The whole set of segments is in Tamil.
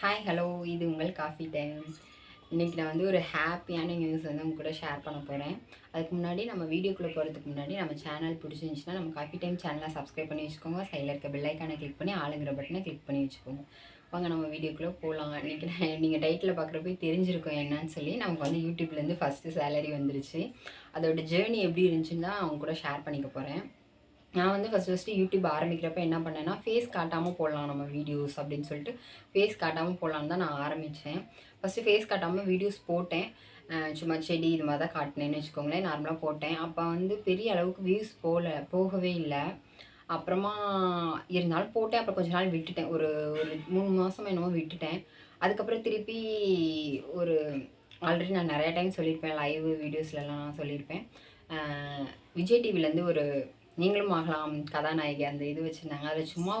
ஹாய் ஹலோ இது உங்கள் காஃபி டைம் இன்றைக்கி நான் வந்து ஒரு ஹாப்பியான நியூஸ் வந்து உங்க கூட ஷேர் பண்ண போகிறேன் அதுக்கு முன்னாடி நம்ம வீடியோக்குள்ளே போகிறதுக்கு முன்னாடி நம்ம சேனல் பிடிச்சிருந்துச்சுன்னா நம்ம காஃபி டைம் சேனலை சப்ஸ்கிரைப் பண்ணி வச்சுக்கோங்க. சைடில் இருக்க பெல்லைக்கானை கிளிக் பண்ணி ஆளுங்கிற பட்டனை கிளிக் பண்ணி வச்சுக்கோங்க. வாங்க நம்ம வீடியோக்குள்ளே போகலாம் இன்றைக்கி நான் நீங்கள் டைட்டில் பார்க்குறப்ப தெரிஞ்சிருக்கோம் என்னன்னு சொல்லி நமக்கு வந்து யூடியூப்லேருந்து ஃபஸ்ட்டு சேலரி வந்துருச்சு. அதோட ஜேர்னி எப்படி இருந்துச்சுன்னு தான் அவங்க கூட ஷேர் பண்ணிக்க போகிறேன் நான் வந்து ஃபஸ்ட் ஃபஸ்ட்டு யூடியூப் ஆரம்பிக்கிறப்ப என்ன பண்ணேன்னா ஃபேஸ் காட்டாமல் போடலாம் நம்ம வீடியோஸ் அப்படின்னு சொல்லிட்டு ஃபேஸ் காட்டாமல் போடலான்னு தான் நான் ஆரம்பித்தேன் ஃபஸ்ட்டு ஃபேஸ் காட்டாமல் வீடியோஸ் போட்டேன். சும்மா செடி இது மாதிரி தான் காட்டினேன்னு வச்சுக்கோங்களேன் நார்மலாக போட்டேன். அப்போ வந்து பெரிய அளவுக்கு வியூஸ் போகல போகவே இல்லை. அப்புறமா இருந்தாலும் போட்டேன் அப்புறம் கொஞ்ச நாள் விட்டுட்டேன். ஒரு ஒரு மூணு மாதம் என்னமோ விட்டுட்டேன். அதுக்கப்புறம் திருப்பி ஒரு ஆல்ரெடி நான் நிறையா டைம் சொல்லியிருப்பேன் லைவ் வீடியோஸ்லலாம் நான் சொல்லியிருப்பேன். விஜய் டிவிலேருந்து ஒரு நீங்களும் ஆகலாம். கதாநாயகி அந்த இது வச்சுருந்தாங்க. அதில் சும்மா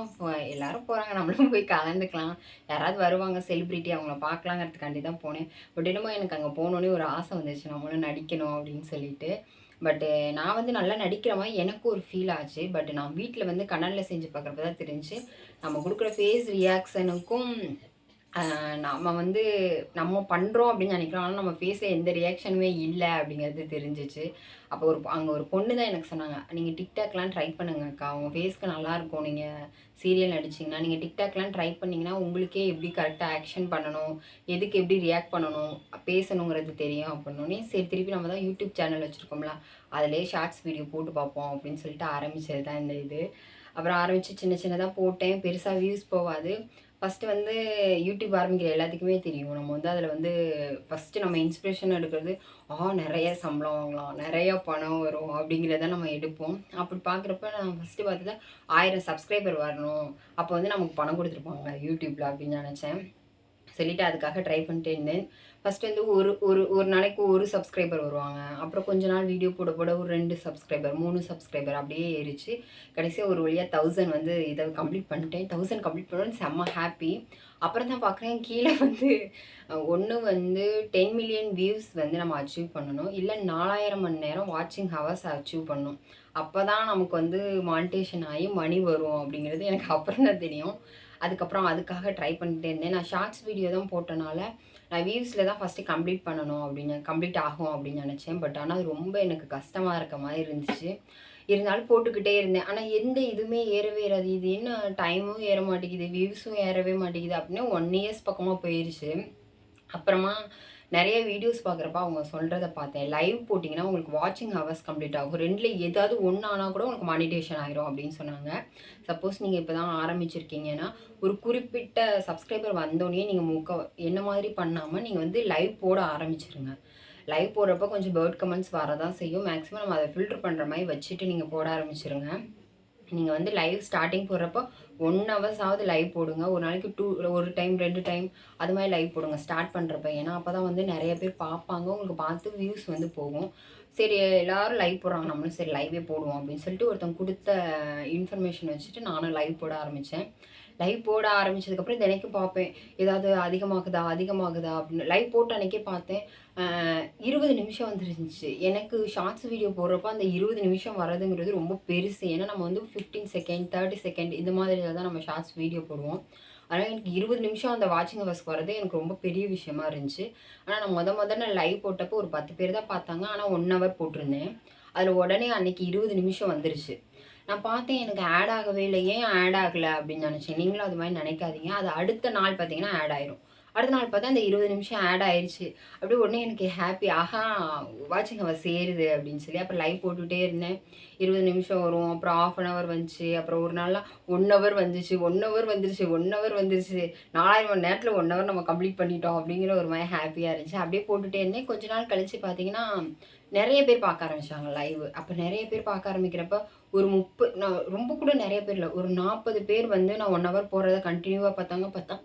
எல்லோரும் எல்லாரும் போகிறாங்க நம்மளும் போய் கலந்துக்கலாம். யாராவது வருவாங்க செலிப்ரிட்டி அவங்கள பார்க்கலாங்கிறதுக்காண்டி தான் போனேன். பட் என்னமோ எனக்கு அங்கே போகணுன்னே ஒரு ஆசை வந்துச்சு. நம்மளும் நடிக்கணும் அப்படின்னு சொல்லிட்டு. பட்டு நான் வந்து நல்லா நடிக்கிற மாதிரி எனக்கு ஒரு ஃபீல் ஆச்சு. பட் நான் வீட்டில் வந்து கண்ணனில் செஞ்சு பார்க்குறப்ப தான் தெரிஞ்சு நம்ம கொடுக்குற ஃபேஸ் ரியாக்ஷனுக்கும் நம்ம வந்து நம்ம பண்ணுறோம் அப்படின்னு நினைக்கிறோம். ஆனால் நம்ம ஃபேஸில் எந்த ரியாக்ஷனுமே இல்லை அப்படிங்கிறது தெரிஞ்சிச்சு. அப்போ ஒரு அங்கே ஒரு பொண்ணு தான் எனக்கு சொன்னாங்க நீங்கள் டிக்டாக்லாம் ட்ரை பண்ணுங்கக்கா உங்கள் ஃபேஸ்க்கு நல்லாயிருக்கும் நீங்கள் சீரியல் நடிச்சிங்கன்னா நீங்கள் டிக்டாக்லாம் ட்ரை பண்ணிங்கன்னா உங்களுக்கே எப்படி கரெக்டாக ஆக்ஷன் பண்ணணும்? எதுக்கு எப்படி ரியாக்ட் பண்ணணும்? பேசணுங்கிறது தெரியும் அப்படின்னோடனே சரி திருப்பி நம்ம தான் யூடியூப் சேனல் வச்சுருக்கோம்ல. அதிலே ஷார்ட்ஸ் வீடியோ போட்டு பார்ப்போம் அப்படின்னு சொல்லிட்டு ஆரம்பிச்சது தான் இந்த இது. அப்புறம் ஆரம்பித்து சின்ன சின்னதாக போட்டேன். பெருசாக வியூஸ் போகாது. ஃபஸ்ட்டு வந்து யூடியூப் ஆரம்பிக்கிற எல்லாத்துக்குமே தெரியும். நம்ம வந்து அதில் வந்து ஃபஸ்ட்டு நம்ம இன்ஸ்பிரேஷன் எடுக்கிறது ஆ நிறைய சம்பளம் வாங்கலாம் நிறைய பணம் வரும் அப்படிங்கிறத நம்ம எடுப்போம். அப்படி பார்க்குறப்ப நான் ஃபஸ்ட்டு பார்த்தது ஆயிரம் சப்ஸ்கிரைபர் வரணும். அப்போ வந்து நமக்கு பணம் கொடுத்துருப்பாங்க யூடியூப்பில் அப்படின்னு நினச்சேன். சொல்லிட்டு அதுக்காக ட்ரை பண்ணிட்டு இருந்தேன். ஃபஸ்ட் வந்து ஒரு ஒரு ஒரு நாளைக்கு ஒரு சப்ஸ்கிரைபர் வருவாங்க. அப்புறம் கொஞ்ச நாள் வீடியோ போட போட ஒரு ரெண்டு சப்ஸ்கிரைபர் மூணு சப்ஸ்கிரைபர் அப்படியே ஏறிச்சு. கடைசியாக ஒரு வழியாக தௌசண்ட் வந்து இதை கம்ப்ளீட் பண்ணிட்டேன். தௌசண்ட் கம்ப்ளீட் பண்ணோன்னு செம்ம ஹாப்பி அப்புறம் தான் பார்க்குறேன் கீழே வந்து ஒன்று வந்து டென் மில்லியன் வியூஸ் வந்து நம்ம அச்சீவ் பண்ணணும். இல்லை நாலாயிரம் மணி நேரம் வாட்சிங் ஹவர்ஸ் அச்சீவ் பண்ணணும். அப்போ தான் நமக்கு வந்து மானிட்டேஷன் ஆகி மணி வரும் அப்படிங்கிறது எனக்கு அப்புறம் தான் தெரியும். அதுக்கப்புறம் அதுக்காக ட்ரை பண்ணிட்டே இருந்தேன். நான் ஷார்ட்ஸ் வீடியோ தான் போட்டனால நான் வியூஸில் தான் ஃபஸ்ட்டு கம்ப்ளீட் பண்ணணும் அப்படின்னு கம்ப்ளீட் ஆகும் அப்படின்னு நினச்சேன். பட் ஆனால் ரொம்ப எனக்கு கஷ்டமாக இருக்க மாதிரி இருந்துச்சு. இருந்தாலும் போட்டுக்கிட்டே இருந்தேன். ஆனால் எந்த இதுவுமே ஏறவே ஏறாது. இது என்ன டைமும் ஏற மாட்டேங்குது. வியூஸும் ஏறவே மாட்டேங்குது. அப்படின்னு ஒன் இயர்ஸ் பக்கமாக போயிடுச்சு அப்புறமா நிறைய வீடியோஸ் பார்க்குறப்ப அவங்க சொல்கிறத பார்த்தேன். லைவ் போட்டிங்கன்னா உங்களுக்கு வாட்சிங் ஹவர்ஸ் கம்ப்ளீட் ஆகும். ரெண்டில் ஏதாவது ஒன்று ஆனால் கூட உங்களுக்கு மானிட்டேஷன் ஆயிரும் அப்படின்னு சொன்னாங்க. சப்போஸ் நீங்கள் இப்போ தான் ஆரம்பிச்சிருக்கீங்கன்னா ஒரு குறிப்பிட்ட சப்ஸ்கிரைபர் வந்தோடனே நீங்கள் முக்க என்ன மாதிரி பண்ணாமல் நீங்கள் வந்து லைவ் போட ஆரம்பிச்சிருங்க. லைவ் போடுறப்ப கொஞ்சம் பேர்ட் கமெண்ட்ஸ் வரதான் செய்யும். மேக்ஸிமம் நம்ம அதை ஃபில்டர் பண்ணுற மாதிரி வச்சுட்டு நீங்கள் போட ஆரம்பிச்சிருங்க. நீங்கள் வந்து லைவ் ஸ்டார்டிங் போடுறப்போ ஒன் ஹவர்ஸ் ஆகுது லைவ் போடுங்க. ஒரு நாளைக்கு டூ ஒரு டைம் ரெண்டு டைம் அது மாதிரி லைவ் போடுங்க. ஸ்டார்ட் பண்ணுறப்ப ஏன்னா அப்போ தான் வந்து நிறைய பேர் பார்ப்பாங்க. உங்களுக்கு பார்த்து வியூஸ் வந்து போகும். சரி எல்லோரும் லைவ் போடுறாங்க. நம்மளும் சரி லைவே போடுவோம் அப்படின்னு சொல்லிட்டு ஒருத்தவங்க கொடுத்த இன்ஃபர்மேஷன் வச்சுட்டு நானும் லைவ் போட ஆரம்பித்தேன் லைவ் போட ஆரம்பித்ததுக்கப்புறம் தினைக்கும் பார்ப்பேன். ஏதாவது அதிகமாகுதா அதிகமாகுதா அப்படின்னு. லைவ் போட்ட அன்னைக்கே பார்த்தேன். இருபது நிமிஷம் வந்துருந்துச்சு. எனக்கு ஷார்ட்ஸ் வீடியோ போடுறப்ப அந்த இருபது நிமிஷம் வரதுங்கிறது ரொம்ப பெருசு. ஏன்னா நம்ம வந்து ஃபிஃப்டீன் செகண்ட் தேர்ட்டி செகண்ட் இந்த மாதிரி தான் நம்ம ஷார்ட்ஸ் வீடியோ போடுவோம். அதனால் எனக்கு இருபது நிமிஷம் அந்த வாட்சிங் ஹவர்ஸ்க்கு வரது எனக்கு ரொம்ப பெரிய விஷயமா இருந்துச்சு. ஆனால் நான் முத முத நான் லைவ் போட்டப்போ ஒரு பத்து பேர் தான் பார்த்தாங்க. ஆனால் ஒன் ஹவர் போட்டிருந்தேன். அதில் உடனே அன்னைக்கு இருபது நிமிஷம் வந்துருச்சு. நான் பார்த்தேன் எனக்கு ஆட் ஆகவே இல்லை. ஏன் ஆட் ஆகலை அப்படின்னு நினச்சேன். நீங்களும் அது மாதிரி நினைக்காதீங்க. அது அடுத்த நாள் பார்த்தீங்கன்னா ஆட் ஆயிரும். அடுத்த நாள் பார்த்தா அந்த இருபது நிமிஷம் ஆட் ஆயிடுச்சு அப்படியே உடனே எனக்கு ஹாப்பி ஆஹா வாட்சிங் அவர் சேருது அப்படின்னு சொல்லி அப்புறம் லைவ் போட்டுகிட்டே இருந்தேன். இருபது நிமிஷம் வரும் அப்புறம் ஆஃப் அன் ஹவர் வந்துச்சு அப்புறம் ஒரு நாளாக ஒன் ஹவர் வந்துச்சு ஒன் ஹவர் வந்துருச்சு ஒன் ஹவர் வந்துருச்சு. நாலாயிரம் மணி நேரத்தில் ஒன் ஹவர் நம்ம கம்ப்ளீட் பண்ணிட்டோம் அப்படிங்கிற ஒரு மாதிரி ஹாப்பியாக இருந்துச்சு. அப்படியே போட்டுகிட்டே இருந்தேன். கொஞ்ச நாள் கழித்து பார்த்தீங்கன்னா நிறைய பேர் பார்க்க ஆரம்பிச்சாங்க லைவ் அப்போ நிறைய பேர் பார்க்க ஆரம்பிக்கிறப்ப ஒரு முப்பது நான் ரொம்ப கூட நிறைய பேர் இல்லை ஒரு நாற்பது பேர் வந்து நான் ஒன் ஹவர் போகிறத கண்டினியூவாக பார்த்தாங்க. பார்த்தா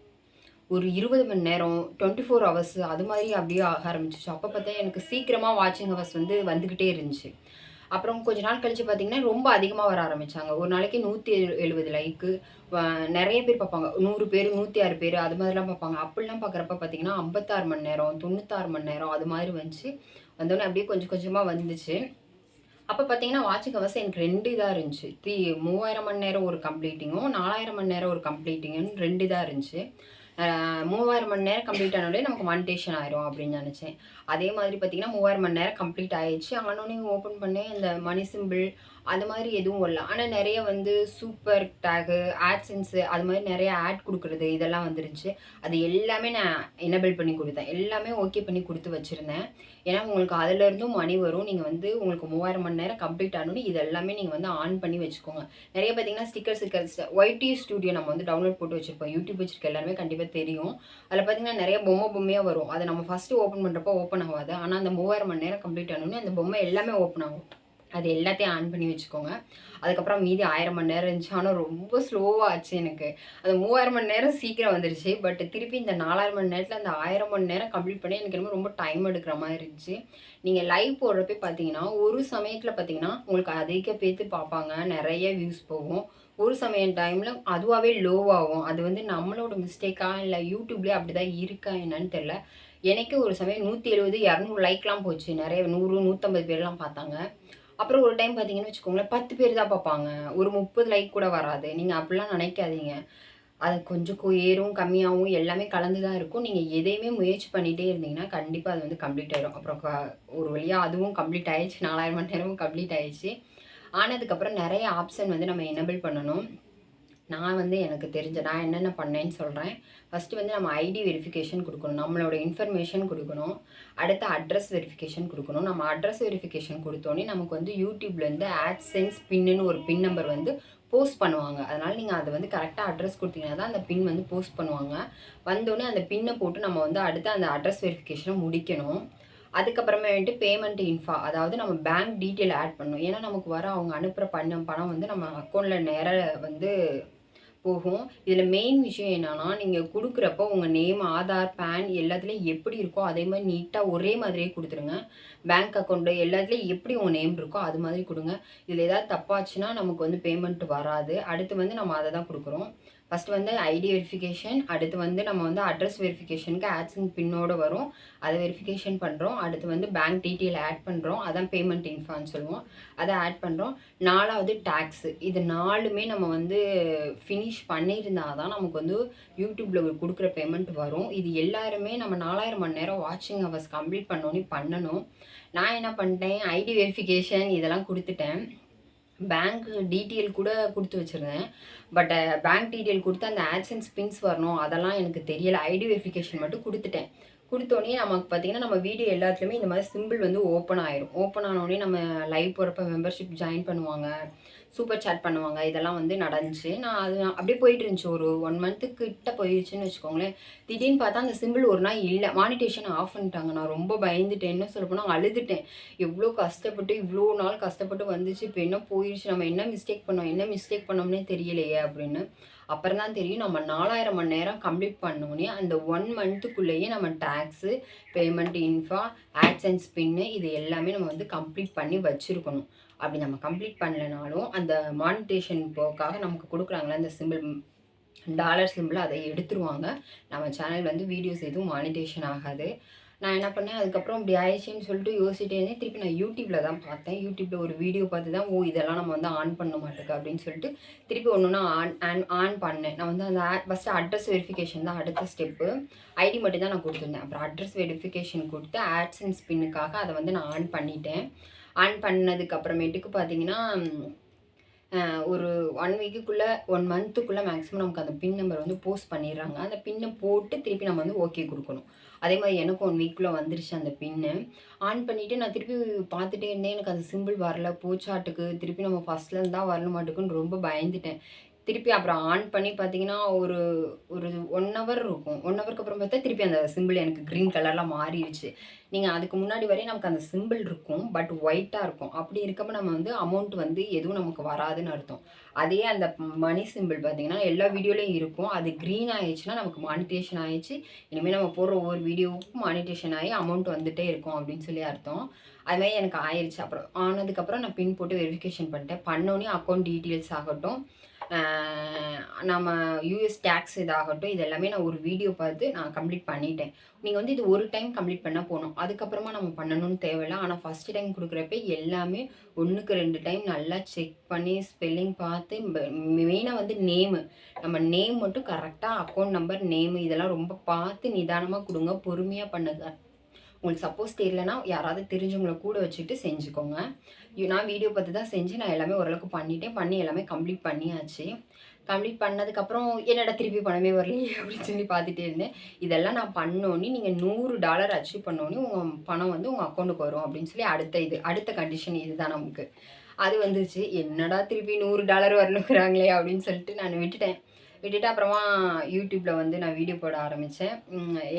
ஒரு இருபது மணி நேரம் டுவெண்ட்டி ஃபோர் ஹவர்ஸ் அது மாதிரி அப்படியே ஆக ஆரம்பிச்சிச்சு. அப்போ பார்த்தா எனக்கு சீக்கிரமாக வாட்சிங் ஹவர்ஸ் வந்து வந்துக்கிட்டே இருந்துச்சு. அப்புறம் கொஞ்ச நாள் கழித்து பார்த்தீங்கன்னா ரொம்ப அதிகமாக வர ஆரம்பித்தாங்க ஒரு நாளைக்கு நூற்றி எழு எழுபது லைக்கு நிறைய பேர் பார்ப்பாங்க. நூறு பேர் நூற்றி ஆறு பேர் அது மாதிரிலாம் பார்ப்பாங்க. அப்படிலாம் பார்க்குறப்ப பார்த்தீங்கன்னா ஐம்பத்தாறு மணி நேரம் தொண்ணூத்தாறு மணி நேரம் அது மாதிரி வந்துச்சு. வந்தோடனே அப்படியே கொஞ்சம் கொஞ்சமாக வந்துச்சு. அப்போ பார்த்தீங்கன்னா வாட்சிங் ஹவர்ஸ் எனக்கு ரெண்டு இதாக இருந்துச்சு. த்ரீ மூவாயிரம் மணி நேரம் ஒரு கம்ப்ளீட்டிங்கும் நாலாயிரம் மணி நேரம் ஒரு கம்ப்ளீட்டிங்கும் ரெண்டு இதாக இருந்துச்சு. மூவாயிரம் மணி நேரம் கம்ப்ளீட் ஆனாலே நமக்கு மானிட்டேஷன் ஆயிரும் அப்படின்னு நினச்சேன். அதே மாதிரி பார்த்தீங்கன்னா மூவாயிரம் மணி நேரம் கம்ப்ளீட் ஆயிடுச்சு. ஆனோடனே ஓப்பன் பண்ணேன். இந்த மணி சிம்பிள் அது மாதிரி எதுவும் வரல. ஆனால் நிறைய வந்து சூப்பர் டேகு ஆட்சன்ஸு அது மாதிரி நிறைய ஆட் கொடுக்குறது இதெல்லாம் வந்துருச்சு. அது எல்லாமே நான் எனபிள் பண்ணி கொடுத்தேன். எல்லாமே ஓகே பண்ணி கொடுத்து வச்சுருந்தேன். ஏன்னா உங்களுக்கு அதுலேருந்தும் மணி வரும். நீங்கள் வந்து உங்களுக்கு மூவாயிரம் மணி நேரம் கம்ப்ளீட் ஆகணும்னு இது எல்லாமே நீங்கள் வந்து ஆன் பண்ணி வச்சுக்கோங்க. நிறைய பார்த்தீங்கன்னா ஸ்டிக்கர் ஸ்டிக்கர்ஸ் ஒய்டி ஸ்டூடியோ நம்ம வந்து டவுன்லோட் போட்டு வச்சுருப்போம். யூடியூப் வச்சுருக்க எல்லாருமே கண்டிப்பாக தெரியும். அதில் பார்த்தீங்கன்னா நிறைய பொம்மை பொம்மையாக வரும். அதை நம்ம ஃபஸ்ட்டு ஓப்பன் பண்ணுறப்போ ஓப்பன் ஆகாது. ஆனால் அந்த மூவாயிரம் மணி நேரம் கம்ப்ளீட் ஆனோடனே அந்த பொம்மை எல்லாமே ஓப்பன் ஆகும். அது எல்லாத்தையும் ஆன் பண்ணி வச்சுக்கோங்க. அதுக்கப்புறம் மீதி ஆயிரம் மணி நேரம் இருந்துச்சு. ஆனால் ரொம்ப ஸ்லோவாக ஆச்சு எனக்கு. அந்த மூவாயிரம் மணி நேரம் சீக்கிரம் வந்துருச்சு. பட் திருப்பி இந்த நாலாயிரம் மணி நேரத்தில் அந்த ஆயிரம் மணி நேரம் கம்ப்ளீட் பண்ணி எனக்கு என்னமோ ரொம்ப டைம் எடுக்கிற மாதிரி இருந்துச்சு. நீங்கள் லைவ் போடுறப்ப பார்த்தீங்கன்னா ஒரு சமயத்தில் பார்த்தீங்கன்னா உங்களுக்கு அதிக பேர்த்து பார்ப்பாங்க. நிறைய வியூஸ் போகும். ஒரு சமயம் டைமில் அதுவாகவே லோவாகும் அது வந்து நம்மளோட மிஸ்டேக்கா இல்லை யூடியூப்லேயே அப்படி தான் இருக்கா என்னன்னு தெரில எனக்கு ஒரு சமயம் நூற்றி எழுபது இரநூறு லைக்லாம் போச்சு. நிறைய நூறு நூற்றம்பது பேர்லாம் பார்த்தாங்க. அப்புறம் ஒரு டைம் பார்த்தீங்கன்னு வச்சுக்கோங்களேன் பத்து பேர் தான் பார்ப்பாங்க. ஒரு முப்பது லைக் கூட வராது. நீங்கள் அப்படிலாம் நினைக்காதீங்க. அது கொஞ்சம் ஏறும் கம்மியாகவும் எல்லாமே கலந்து தான் இருக்கும். நீங்கள் எதையுமே முயற்சி பண்ணிகிட்டே இருந்தீங்கன்னா கண்டிப்பாக அது வந்து கம்ப்ளீட் ஆயிடும் அப்புறம் க- ஒரு வழியாக அதுவும் கம்ப்ளீட் ஆயிடுச்சு. நாலாயிரம் மணி நேரமும் கம்ப்ளீட் ஆயிடுச்சு. ஆனதுக்கப்புறம் நிறைய ஆப்ஷன் வந்து நம்ம எனபிள் பண்ணணும். நான் வந்து எனக்கு தெரிஞ்ச நான் என்னென்ன பண்ணேன்னு சொல்கிறேன் ஃபஸ்ட்டு வந்து நம்ம ஐடி வெரிஃபிகேஷன் கொடுக்கணும். நம்மளோட இன்ஃபர்மேஷன் கொடுக்கணும். அடுத்து அட்ரஸ் வெரிஃபிகேஷன் கொடுக்கணும். நம்ம அட்ரஸ் வெரிஃபிகேஷன் கொடுத்தோன்னே நமக்கு வந்து யூடியூப்லேருந்து ஆட்சென்ஸ் பின்னுன்னு ஒரு பின் நம்பர் வந்து போஸ்ட் பண்ணுவாங்க. அதனால் நீங்கள் அதை வந்து கரெக்டாக அட்ரஸ் கொடுத்தீங்கன்னா தான் அந்த பின் வந்து போஸ்ட் பண்ணுவாங்க. வந்தோடனே அந்த பின்னை போட்டு நம்ம வந்து அடுத்து அந்த அட்ரஸ் வெரிஃபிகேஷனை முடிக்கணும். அதுக்கப்புறமே வந்துட்டு பேமெண்ட் இன்ஃபா அதாவது நம்ம பேங்க் டீட்டெயில் ஆட் பண்ணணும். ஏன்னா நமக்கு வர அவங்க அனுப்புகிற பணம் பணம் வந்து நம்ம அக்கௌண்ட்டில் நேராக வந்து போகும். இதில் மெயின் விஷயம் என்னென்னா நீங்கள் கொடுக்குறப்போ உங்கள் நேம் ஆதார் பேன் எல்லாத்துலேயும் எப்படி இருக்கோ அதே மாதிரி நீட்டாக ஒரே மாதிரியே கொடுத்துருங்க. பேங்க் அக்கௌண்ட்டு எல்லாத்துலேயும் எப்படி உங்கள் நேம் இருக்கோ அது மாதிரி கொடுங்க. இதில் ஏதாவது தப்பாச்சுன்னா நமக்கு வந்து பேமெண்ட் வராது. அடுத்து வந்து நம்ம அதை தான் கொடுக்குறோம். ஃபஸ்ட்டு வந்து ஐடி வெரிஃபிகேஷன் அடுத்து வந்து நம்ம வந்து அட்ரஸ் வெரிஃபிகேஷனுக்கு ஆட்ஸிங் பின்னோட வரும். அதை வெரிஃபிகேஷன் பண்ணுறோம் அடுத்து வந்து பேங்க் டீட்டெயில் ஆட் பண்ணுறோம் அதான் பேமெண்ட் இன்ஃபான்னு சொல்லுவோம். அதை ஆட் பண்ணுறோம் நாலாவது டேக்ஸு இது நாலுமே நம்ம வந்து ஃபினிஷ் பண்ணியிருந்தா தான் நமக்கு வந்து யூடியூப்பில் கொடுக்குற பேமெண்ட் வரும். இது எல்லாருமே நம்ம நாலாயிரம் மணி நேரம் வாட்சிங் ஹவர்ஸ் கம்ப்ளீட் பண்ணோன்னே பண்ணணும். நான் என்ன பண்ணிட்டேன்? ஐடி வெரிஃபிகேஷன் இதெல்லாம் கொடுத்துட்டேன். பேங்க் டீட்டெயில் கூட கொடுத்து வச்சுருந்தேன். பட் பேங்க் டீட்டெயில் கொடுத்து அந்த ஆட்சன்ஸ் பின்ஸ் வரணும். அதெல்லாம் எனக்கு தெரியலை. ஐடி வெரிஃபிகேஷன் மட்டும் கொடுத்துட்டேன். கொடுத்தோடனே நமக்கு பார்த்தீங்கன்னா நம்ம வீடியோ எல்லாத்துலேயுமே இந்த மாதிரி சிம்பிள் வந்து ஓப்பன் ஆயிரும். ஓப்பன் ஆனோடனே நம்ம லைவ் போகிறப்ப மெம்பர்ஷிப் ஜாயின் பண்ணுவாங்க. சூப்பர் சேட் பண்ணுவாங்க. இதெல்லாம் வந்து நடந்துச்சு. நான் அது அப்படியே போயிட்டு இருந்துச்சு. ஒரு ஒன் மந்த்து கிட்ட போயிடுச்சுன்னு வச்சுக்கோங்களேன். திடீர்னு பார்த்தா அந்த சிம்பிள் ஒரு நாள் இல்லை. மானிட்டேஷன் ஆஃப் பண்ணிட்டாங்க. நான் ரொம்ப பயந்துட்டேன் என்ன சொல்ல போனால் அழுதுட்டேன். எவ்வளோ கஷ்டப்பட்டு இவ்வளோ நாள் கஷ்டப்பட்டு வந்துச்சு. இப்போ என்ன போயிடுச்சு நம்ம என்ன மிஸ்டேக் பண்ணோம்? என்ன மிஸ்டேக் பண்ணோம்னே தெரியலையே அப்படின்னு. அப்புறம் தான் தெரியும். நம்ம நாலாயிரம் மணி நேரம் கம்ப்ளீட் பண்ணோடனே அந்த ஒன் மந்த்துக்குள்ளேயே நம்ம tax payment info ads and pin இது எல்லாமே நம்ம வந்து கம்ப்ளீட் பண்ணி வச்சுருக்கணும். அப்படி நம்ம கம்ப்ளீட் பண்ணலைனாலும் அந்த மானிட்டேஷன் போக்காக நமக்கு கொடுக்குறாங்களே அந்த சிம்பிள் டாலர் சிம்பிள் அதை எடுத்துருவாங்க. நம்ம சேனல் வந்து வீடியோஸ் எதுவும் மானிட்டேஷன் ஆகாது. நான் என்ன பண்ணேன் அதுக்கப்புறம் இப்படி ஆயிடுச்சுன்னு சொல்லிட்டு யோசிச்சுட்டே இருந்தேன். திருப்பி நான் யூடியூப்பில் தான் பார்த்தேன். யூடியூப்பில் ஒரு வீடியோ பார்த்து தான் ஓ இதெல்லாம் நம்ம வந்து ஆன் பண்ண மாட்டேங்க அப்படின்னு சொல்லிட்டு திருப்பி ஒன்று ஒன்றா ஆன் ஆன் ஆன் பண்ணேன். நான் வந்து அந்த ஃபஸ்ட்டு அட்ரஸ் வெரிஃபிகேஷன் தான் அடுத்த ஸ்டெப்பு ஐடி மட்டும் தான் நான் கொடுத்துருந்தேன். அப்புறம் அட்ரஸ் வெரிஃபிகேஷன் கொடுத்து ஆட்ஸ் அண்ட் ஸ்பின்னுக்காக அதை வந்து நான் ஆன் பண்ணிட்டேன். ஆன் பண்ணதுக்கு அப்புறமேட்டுக்கு பார்த்தீங்கன்னா ஒரு ஒன் வீக்குக்குள்ளே ஒன் மந்த்துக்குள்ளே மேக்ஸிமம் நமக்கு அந்த பின் நம்பர் வந்து போஸ்ட் பண்ணிடுறாங்க. அந்த பின்னை போட்டு திருப்பி நம்ம வந்து ஓகே கொடுக்கணும். அதே மாதிரி எனக்கு ஒன் வீக்குள்ளே வந்துருச்சு அந்த பின்னு ஆன் பண்ணிவிட்டு நான் திருப்பி பார்த்துட்டே இருந்தேன். எனக்கு அந்த சிம்பிள் வரல. போச்சாட்டுக்கு திருப்பி நம்ம ஃபஸ்ட்லேருந்து தான் வரணுமாட்டுக்குன்னு ரொம்ப பயந்துட்டேன். திருப்பி அப்புறம் ஆன் பண்ணி பார்த்தீங்கன்னா ஒரு ஒரு ஒன் ஹவர் இருக்கும். ஒன் ஹவருக்கு அப்புறம் பார்த்தா திருப்பி அந்த சிம்பிள் எனக்கு க்ரீன் கலரில் மாறிடுச்சு. நீங்கள் அதுக்கு முன்னாடி வரையும் நமக்கு அந்த சிம்பிள் இருக்கும் பட் ஒயிட்டாக இருக்கும். அப்படி இருக்கப்போ நம்ம வந்து அமௌண்ட் வந்து எதுவும் நமக்கு வராதுன்னு அர்த்தம். அதே அந்த மணி சிம்பிள் பார்த்தீங்கன்னா எல்லா வீடியோலையும் இருக்கும். அது க்ரீன் ஆயிடுச்சுன்னா நமக்கு மானிட்டேஷன் ஆயிடுச்சு. இனிமேல் நம்ம போடுற ஒவ்வொரு வீடியோவுக்கும் மானிட்டேஷன் ஆகி அமௌண்ட் வந்துட்டே இருக்கும் அப்படின்னு சொல்லி அர்த்தம். அதுமாதிரி எனக்கு ஆயிடுச்சு அப்புறம் ஆனதுக்கப்புறம் நான் பின் போட்டு வெரிஃபிகேஷன் பண்ணிட்டேன். பண்ணோன்னே அக்கௌண்ட் டீட்டெயில்ஸ் ஆகட்டும் நம்ம யூஎஸ் டேக்ஸ் இதாகட்டும் இது எல்லாமே நான் ஒரு வீடியோ பார்த்து நான் கம்ப்ளீட் பண்ணிட்டேன். நீங்கள் வந்து இது ஒரு டைம் கம்ப்ளீட் பண்ணால் போகணும் அதுக்கப்புறமா நம்ம பண்ணணும்னு தேவையில்ல. ஆனால் ஃபஸ்ட்டு டைம் கொடுக்குறப்ப எல்லாமே ஒன்றுக்கு ரெண்டு டைம் நல்லா செக் பண்ணி ஸ்பெல்லிங் பார்த்து மெயினாக வந்து நேமு நம்ம நேம் மட்டும் கரெக்டாக அக்கௌண்ட் நம்பர் நேமு இதெல்லாம் ரொம்ப பார்த்து நிதானமாக கொடுங்க பொறுமையாக பண்ணுங்க. உங்களுக்கு சப்போஸ் தெரியலனா யாராவது தெரிஞ்சவங்களை கூட வச்சுட்டு செஞ்சுக்கோங்க. நான் வீடியோ பார்த்து தான் செஞ்சு நான் எல்லாமே ஓரளவுக்கு பண்ணிட்டேன். பண்ணி எல்லாமே கம்ப்ளீட் பண்ணியாச்சு. கம்ப்ளீட் பண்ணதுக்கப்புறம் என்னடா திருப்பி பணமே வரலையே அப்படின்னு சொல்லி பார்த்துட்டே இருந்தேன். இதெல்லாம் நான் பண்ணோன்னே நீங்கள் நூறு டாலர் அச்சீவ் பண்ணோன்னே உங்கள் பணம் வந்து உங்கள் அக்கௌண்ட்டுக்கு வரும் அப்படின்னு சொல்லி அடுத்த இது அடுத்த கண்டிஷன் இதுதான் நமக்கு. அது வந்துச்சு என்னடா திருப்பி நூறு டாலர் வரணுங்கிறாங்களே அப்படின்னு சொல்லிட்டு நான் விட்டுட்டேன். விட்டுட்டு அப்புறமா யூடியூப்பில் வந்து நான் வீடியோ போட ஆரம்பித்தேன்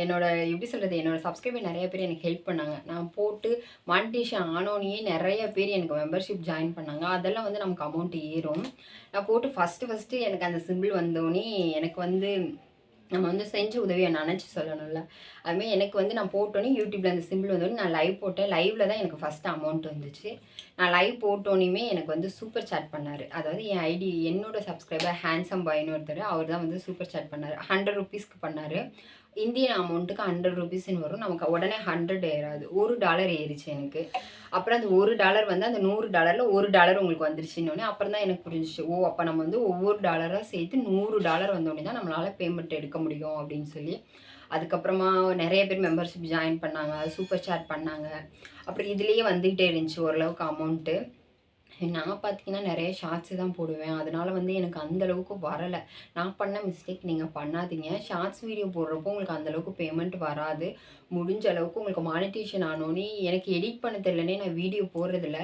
என்னோட எப்படி சொல்கிறது என்னோடய சப்ஸ்கிரைபர் நிறைய பேர் எனக்கு ஹெல்ப் பண்ணாங்க. நான் போட்டு மானிட்டேஷன் ஆனோனையே நிறைய பேர் எனக்கு மெம்பர்ஷிப் ஜாயின் பண்ணாங்க. அதெல்லாம் வந்து நமக்கு அமௌண்ட் ஏறும். நான் போட்டு ஃபஸ்ட்டு ஃபஸ்ட்டு எனக்கு அந்த சிம்பிள் வந்தோடனே எனக்கு வந்து நம்ம வந்து செஞ்ச உதவியை நினச்சி சொல்லணும்ல. அதுமாதிரி எனக்கு வந்து நான் போட்டோன்னே யூடியூப்பில் அந்த சிம்பிள் வந்தோடனே நான் லைவ் போட்டேன். லைவில் தான் எனக்கு ஃபஸ்ட்டு அமௌண்ட் வந்துச்சு. நான் லைவ் போட்டோன்னே எனக்கு வந்து சூப்பர் சாட் பண்ணார். அதாவது என் ஐடி என்னோட சப்ஸ்கிரைபர் ஹேண்ட்ஸம் பாய்னு ஒருத்தர் அவர் தான் வந்து சூப்பர் சாட் பண்ணார். ஹண்ட்ரட் ருபீஸ்க்கு பண்ணார். இந்தியன் அமௌண்ட்டுக்கு ஹண்ட்ரட் ருபீஸ்ன்னு வரும். நமக்கு உடனே ஹண்ட்ரட் ஏறாது. ஒரு டாலர் ஏறிச்சு எனக்கு. அப்புறம் அந்த ஒரு டாலர் வந்து அந்த நூறு டாலரில் ஒரு டாலர் உங்களுக்கு வந்துருச்சுன்னொடனே அப்புறம் தான் எனக்கு புரிஞ்சிச்சு. ஓ அப்போ நம்ம வந்து ஒவ்வொரு டாலராக சேர்த்து நூறு டாலர் வந்தோடனே தான் நம்மளால் பேமெண்ட் எடுக்க முடியும் அப்படின்னு சொல்லி. அதுக்கப்புறமா நிறைய பேர் மெம்பர்ஷிப் ஜாயின் பண்ணாங்க சூப்பர் சேட் பண்ணாங்க. அப்புறம் இதுலேயே வந்துக்கிட்டே இருந்துச்சு ஓரளவுக்கு அமௌண்ட்டு நான் பார்த்தீங்கன்னா நிறைய ஷார்ட்ஸு தான் போடுவேன். அதனால் வந்து எனக்கு அந்தளவுக்கு வரலை. நான் பண்ண மிஸ்டேக் நீங்கள் பண்ணாதீங்க. ஷார்ட்ஸ் வீடியோ போடுறப்போ உங்களுக்கு அந்தளவுக்கு பேமெண்ட் வராது. முடிஞ்ச அளவுக்கு உங்களுக்கு மானிட்டேஷன் ஆனோன்னே எனக்கு எடிட் பண்ண தெரியலனே நான் வீடியோ போடுறதில்ல.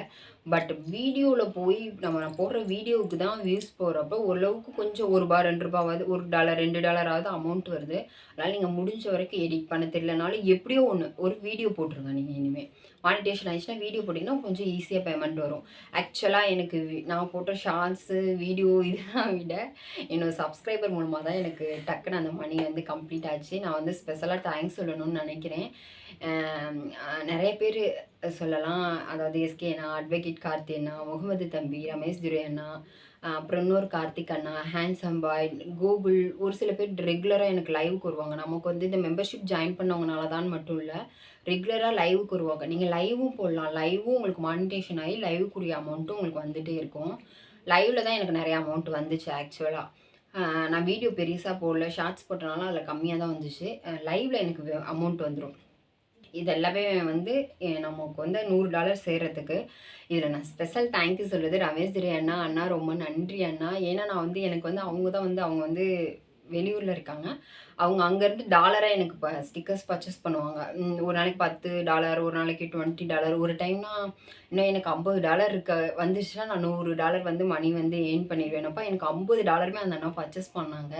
பட் வீடியோவில் போய் நம்ம நான் போடுற வீடியோவுக்கு தான் வியூஸ் போடுறப்போ ஓரளவுக்கு கொஞ்சம் ஒரு ரூபா ரெண்டு ரூபாவது ஒரு டாலர் ரெண்டு டாலராவது அமௌண்ட் வருது. அதனால் நீங்கள் முடிஞ்ச வரைக்கும் எடிட் பண்ண தெரியலனாலும் எப்படியோ ஒன்று ஒரு வீடியோ போட்டுருங்க நீங்கள் இனிமேல் மானிட்டேஷன் ஆயிடுச்சுன்னா வீடியோ போட்டிங்கன்னா கொஞ்சம் ஈஸியாக பேமெண்ட் வரும். ஆக்சுவலாக எனக்கு நான் போட்ட ஷார்ட்ஸு வீடியோ இதெல்லாம் விட என்னோடய சப்ஸ்கிரைபர் மூலமாக தான் எனக்கு டக்குன்னு அந்த மணி வந்து கம்ப்ளீட் ஆச்சு. நான் வந்து ஸ்பெஷலாக தேங்க்ஸ் சொல்லணும்னு நினைக்கிறேன். நிறைய பேர் சொல்லலாம். அதாவது எஸ்கே அண்ணா அட்வொகேட் கார்த்தி அண்ணா முகமது தம்பி ரமேஷ் துரை அண்ணா அப்புறம் இன்னொரு கார்த்திக் அண்ணா ஹேண்ட்ஸம் பாய் கூகுள் ஒரு சில பேர் ரெகுலராக எனக்கு லைவுக்கு வருவாங்க. நமக்கு வந்து இந்த மெம்பர்ஷிப் ஜாயின் பண்ணவங்கனால தான் மட்டும் இல்லை ரெகுலராக லைவுக்கு வருவாங்க. நீங்கள் லைவும் போடலாம். லைவும் உங்களுக்கு மானிட்டேஷன் ஆகி லைவுக்குரிய அமௌண்ட்டும் உங்களுக்கு வந்துகிட்டே இருக்கும். லைவில் தான் எனக்கு நிறைய அமௌண்ட் வந்துச்சு ஆக்சுவலாக நான் வீடியோ பெருசாக போடல. ஷார்ட்ஸ் போட்டனால அதில் கம்மியாக தான் வந்துச்சு. லைவில் எனக்கு அமௌண்ட் வந்துடும் இது எல்லாமே வந்து நமக்கு வந்து நூறு டாலர் சேர்கிறதுக்கு இதில் நான் ஸ்பெஷல் தேங்க்யூ சொல்லுது ரமேஷ் திரி அண்ணா அண்ணா ரொம்ப நன்றி அண்ணா. ஏன்னா நான் வந்து எனக்கு வந்து அவங்க தான் வந்து அவங்க வந்து வெளியூரில் இருக்காங்க. அவங்க அங்கேருந்து டாலராக எனக்கு இப்போ ஸ்டிக்கர்ஸ் பர்ச்சேஸ் பண்ணுவாங்க. ஒரு நாளைக்கு பத்து டாலர் ஒரு நாளைக்கு டுவெண்ட்டி டாலர் ஒரு டைம்னா இன்னும் எனக்கு ஐம்பது டாலர் இருக்க வந்துச்சுன்னா நான் நூறு டாலர் வந்து மணி வந்து ஏர்ன் பண்ணிடுவேனப்பா எனக்கு ஐம்பது டாலருமே அந்த அண்ணா பர்ச்சேஸ் பண்ணாங்க.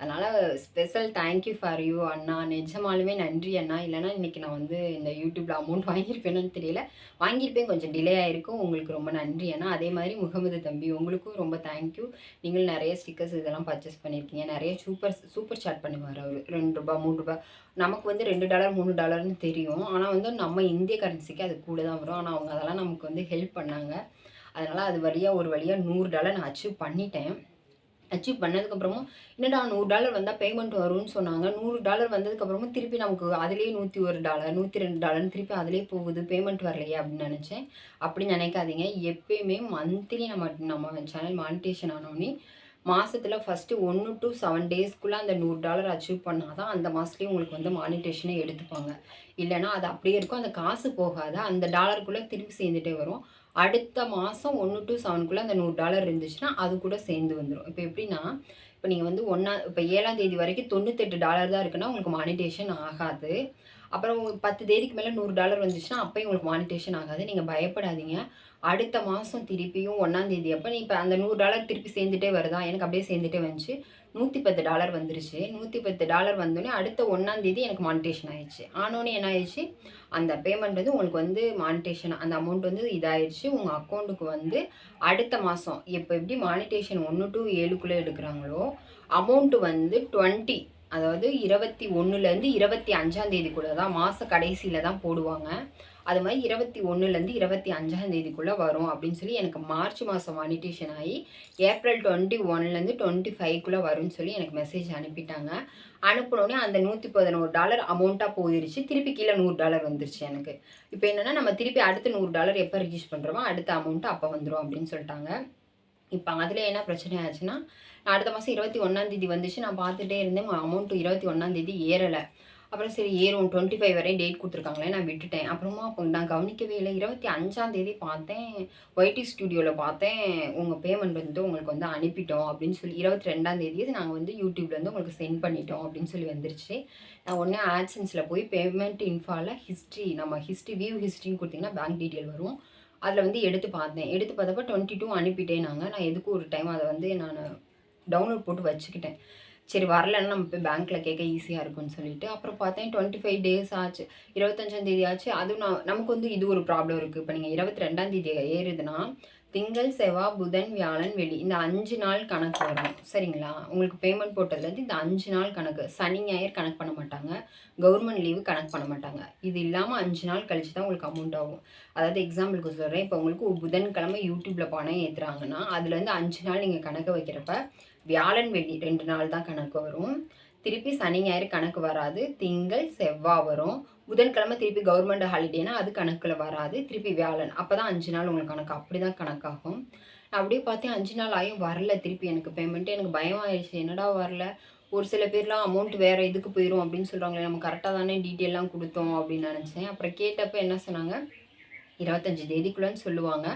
அதனால் special thank you for you அண்ணா. நிஜமாலுமே நன்றி அண்ணா. இல்லைனா இன்றைக்கி நான் வந்து இந்த யூடியூப்பில் அமௌண்ட் வாங்கியிருப்பேன்னு தெரியல. வாங்கியிருப்பேன். கொஞ்சம் டிலே ஆகிருக்கும் உங்களுக்கு ரொம்ப நன்றி அண்ணா. அதே மாதிரி முகமது தம்பி உங்களுக்கும் ரொம்ப தேங்க்யூ நீங்களும் நிறைய ஸ்டிக்கர்ஸ் இதெல்லாம் பர்ச்சேஸ் பண்ணியிருக்கீங்க. நிறைய சூப்பர் சூப்பர் சாட் பண்ணுவார் ரெண்டு ரூபா மூணு ரூபா. நமக்கு வந்து ரெண்டு டாலர் மூணு டாலர்னு தெரியும். ஆனால் வந்து நம்ம இந்திய கரன்சிக்கு அது கூட தான் வரும். ஆனால் அவங்க அதெல்லாம் நமக்கு வந்து ஹெல்ப் பண்ணாங்க. அதனால் அது வழியாக ஒரு வழியாக நூறு டாலர் நான் அச்சீவ் பண்ணிட்டேன். அச்சீவ் பண்ணதுக்கப்புறமும் என்னடா நூறு டாலர் வந்தால் பேமெண்ட் வரும்னு சொன்னாங்க. நூறு டாலர் வந்ததுக்கப்புறமும் திருப்பி நமக்கு அதிலே நூற்றி ஒரு டாலர் நூற்றி ரெண்டு டாலர்னு திருப்பி அதிலே போகுது. பேமெண்ட் வரலையே அப்படின்னு நினச்சேன். அப்படி நினைக்காதீங்க. எப்பயுமே மந்த்லி நம்ம நம்ம சேனல் மானிட்டேஷன் ஆனோடனே மாதத்தில் ஃபஸ்ட்டு ஒன்று டு செவன் டேஸ்க்குள்ளே அந்த நூறு டாலர் அச்சீவ் பண்ணால் தான் அந்த மாதத்துலேயும் உங்களுக்கு வந்து மானிட்டேஷனே எடுத்துப்பாங்க. இல்லைனா அது அப்படியே இருக்கும். அந்த காசு போகாத. அந்த டாலருக்குள்ளே திருப்பி சேர்ந்துட்டே வரும். அடுத்த மாதம் ஒன்று டு செவனுக்குள்ளே அந்த நூறு டாலர் இருந்துச்சுன்னா அது கூட சேர்ந்து வந்துடும் இப்போ எப்படின்னா இப்போ நீங்கள் வந்து ஒன்றா இப்போ ஏழாம் தேதி வரைக்கும் தொண்ணூத்தெட்டு டாலர் தான் இருக்குன்னா உங்களுக்கு மானிட்டேஷன் ஆகாது. அப்புறம் பத்து தேதிக்கு மேலே நூறு டாலர் வந்துச்சுன்னா அப்போயும் உங்களுக்கு மானிட்டேஷன் ஆகாது. நீங்கள் பயப்படாதீங்க. அடுத்த மாதம் திருப்பியும் ஒன்றாந்தேதி அப்போ நீ இப்போ அந்த நூறு டாலர் திருப்பி சேர்ந்துட்டே வருதா? எனக்கு அப்படியே சேர்ந்துட்டே வந்துச்சு. நூற்றி பத்து டாலர் வந்துருச்சு. நூற்றி பத்து டாலர் வந்தோடனே அடுத்த ஒன்றாந்தேதி எனக்கு மானிட்டேஷன் ஆயிடுச்சு. ஆனோடனே என்ன ஆயிடுச்சு? அந்த பேமெண்ட் வந்து உங்களுக்கு வந்து மானிட்டேஷன் அந்த அமௌண்ட் வந்து இதாயிடுச்சு. உங்கள் அக்கௌண்ட்டுக்கு வந்து அடுத்த மாதம் இப்போ எப்படி மானிட்டேஷன் ஒன்று டு ஏழுக்குள்ளே எடுக்கிறாங்களோ அமௌண்ட்டு வந்து டுவெண்ட்டி அதாவது இருபத்தி ஒன்றுலேருந்து இருபத்தி அஞ்சாந்தேதிக்குள்ளே தான் மாத கடைசியில் தான் போடுவாங்க. அது மாதிரி இருபத்தி ஒன்றுலேருந்து இருபத்தி அஞ்சாம் தேதிக்குள்ளே வரும் அப்படின்னு சொல்லி எனக்கு மார்ச் மாதம் வானிட்டேஷன் ஆகி ஏப்ரல் டுவெண்ட்டி ஒன்லேருந்து டுவெண்ட்டி ஃபைவ்க்குள்ளே வரும்னு சொல்லி எனக்கு மெசேஜ் அனுப்பிட்டாங்க. அனுப்பினோடனே அந்த நூற்றி பதினோரு டாலர் அமௌண்ட்டாக போயிருச்சு. திருப்பி கீழே நூறு டாலர் வந்துருச்சு எனக்கு. இப்போ என்னென்னா நம்ம திருப்பி அடுத்த நூறு டாலர் எப்போ ரிஜிஸ்ட் பண்ணுறோமோ அடுத்த அமௌண்ட்டு அப்போ வந்துடும் அப்படின்னு சொல்லிட்டாங்க. இப்போ அதில் என்ன பிரச்சனை ஆச்சுன்னா நான் அடுத்த மாதம் இருபத்தி ஒன்றாந்தேதி வந்துச்சு. நான் பார்த்துட்டே இருந்தேன். அமௌண்ட்டு இருபத்தி ஒன்றாந்தேதி ஏறலை. அப்புறம் சரி ஏறும். டுவெண்ட்டி ஃபைவ் வரையும் டேட் கொடுத்துருக்காங்களே நான் விட்டுட்டேன். அப்புறமா அப்போ நான் கவனிக்கவே இல்லை. இருபத்தி அஞ்சாந்தேதி பார்த்தேன். ஒய்டி ஸ்டுடியோவில் பார்த்தேன். உங்கள் பேமெண்ட் வந்து உங்களுக்கு வந்து அனுப்பிட்டோம் அப்படின்னு சொல்லி இருபத்தி ரெண்டாந்தேதி நாங்கள் வந்து யூடியூப்லேருந்து உங்களுக்கு சென்ட் பண்ணிட்டோம் அப்படின்னு சொல்லி வந்துருச்சு. நான் உடனே ஆட்சன்ஸில் போய் பேமெண்ட் இன்ஃபாவில் ஹிஸ்ட்ரி நம்ம ஹிஸ்ட்ரி வியூ ஹிஸ்ட்ரின்னு கொடுத்தீங்கன்னா பேங்க் டீட்டெயில் வரும். அதில் வந்து எடுத்து பார்த்தேன். எடுத்து பார்த்தப்ப டுவெண்ட்டி டூ அனுப்பிட்டேன் நாங்கள் நான் எதுக்கும் ஒரு டைம் அதை வந்து நான் டவுன்லோட் போட்டு வச்சுக்கிட்டேன். சரி வரலன்னா நம்ம போய் பேங்க்கில் கேட்க ஈஸியாக இருக்கும்னு சொல்லிட்டு அப்புறம் பார்த்தேன் டுவெண்ட்டி ஃபைவ் டேஸ் ஆச்சு இருபத்தஞ்சாந்தேதி ஆச்சு. அதுவும் நான் நமக்கு வந்து இது ஒரு ப்ராப்ளம் இருக்குது இப்போ நீங்கள் இருபத்தி ரெண்டாந்தேதி ஏறுதுன்னா திங்கள் செவ்வாய் புதன் வியாழன் வெள்ளி இந்த அஞ்சு நாள் கணக்கு வரும். சரிங்களா? உங்களுக்கு பேமெண்ட் போட்டதுலேருந்து இந்த அஞ்சு நாள் கணக்கு. சனி ஞாயிறு கணக்கு பண்ண மாட்டாங்க. கவர்மெண்ட் லீவு கணக்கு பண்ண மாட்டாங்க. இது இல்லாமல் அஞ்சு நாள் கழிச்சு தான் உங்களுக்கு அமௌண்ட் ஆகும். அதாவது எக்ஸாம்பிளுக்கு சொல்கிறேன் இப்போ உங்களுக்கு புதன்கிழமை யூடியூப்பில் பணம் ஏற்றுறாங்கன்னா அதுலேருந்து அஞ்சு நாள் நீங்கள் கணக்கு வைக்கிறப்ப வியாழன் வெள்ளி ரெண்டு நாள் தான் கணக்கு வரும். திருப்பி சனி ஞாயிறு கணக்கு வராது. திங்கள் செவ்வாய் வரும். புதன்கிழமை திருப்பி கவர்மெண்ட் ஹாலிடேனா அது கணக்கில் வராது. திருப்பி வியாழன். அப்போ தான் அஞ்சு நாள் உங்களுக்கு கணக்கு. அப்படி தான் கணக்காகும். நான் அப்படியே பார்த்தேன் அஞ்சு நாள் ஆகியும் வரல திருப்பி எனக்கு பேமெண்ட்டு எனக்கு பயமாயிடுச்சு என்னடா வரல? ஒரு சில பேர்லாம் அமௌண்ட் வேறு இதுக்கு போயிடும் அப்படின்னு சொல்கிறாங்களே நம்ம கரெக்டாக தானே டீட்டெயிலாம் கொடுத்தோம் அப்படின்னு நினச்சேன். அப்புறம் கேட்டப்போ என்ன சொன்னாங்க? இருபத்தஞ்சி தேதிக்குள்ளேன்னு சொல்லுவாங்க.